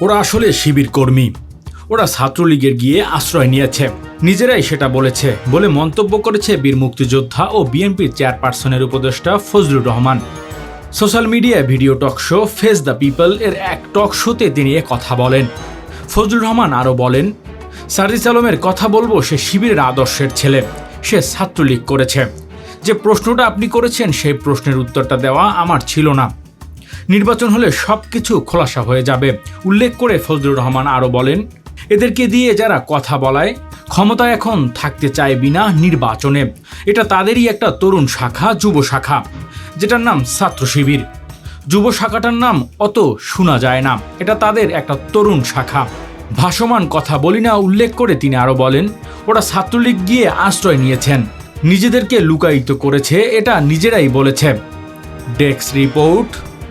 ওরা আসলে শিবির কর্মী। ওরা ছাত্রলীগের গিয়ে আশ্রয় নিয়েছে। নিজেরাই সেটা বলেছে বলে মন্তব্য করেছে বীর মুক্তিযোদ্ধা ও বিএনপির চেয়ারপারসনের উপদেষ্টা ফজলুর রহমান। সোশ্যাল মিডিয়ায় video talk show face the people এর এক টক শোতে তিনি এ কথা বলেন। ফজলুর রহমান আরও বলেন, সার্জিস আলমের কথা বলব, সে শিবিরের আদর্শের ছেলে। সে ছাত্রলীগ করেছে। যে প্রশ্নটা আপনি করেছেন, সেই প্রশ্নের উত্তরটা দেওয়া আমার ছিল না। নির্বাচন হলে সব কিছু খোলাসা হয়ে যাবে, উল্লেখ করে ফজলুর রহমান আরও বলেন। এদেরকে দিয়ে যারা কথা বলায়, ক্ষমতা এখন থাকতে চায় বিনা নির্বাচনে। এটা তাদেরই একটা তরুণ শাখা, যুব শাখা, যেটার নাম ছাত্র শিবির। যুব শাখাটার নাম অত শোনা যায় না। এটা তাদের একটা তরুণ শাখা। ভাসমান কথা বলি না, উল্লেখ করে তিনি আরও বলেন, ওরা ছাত্রলীগ গিয়ে আশ্রয় নিয়েছেন। নিজেদেরকে লুকায়িত করেছে, এটা নিজেরাই বলেছে। Desk report.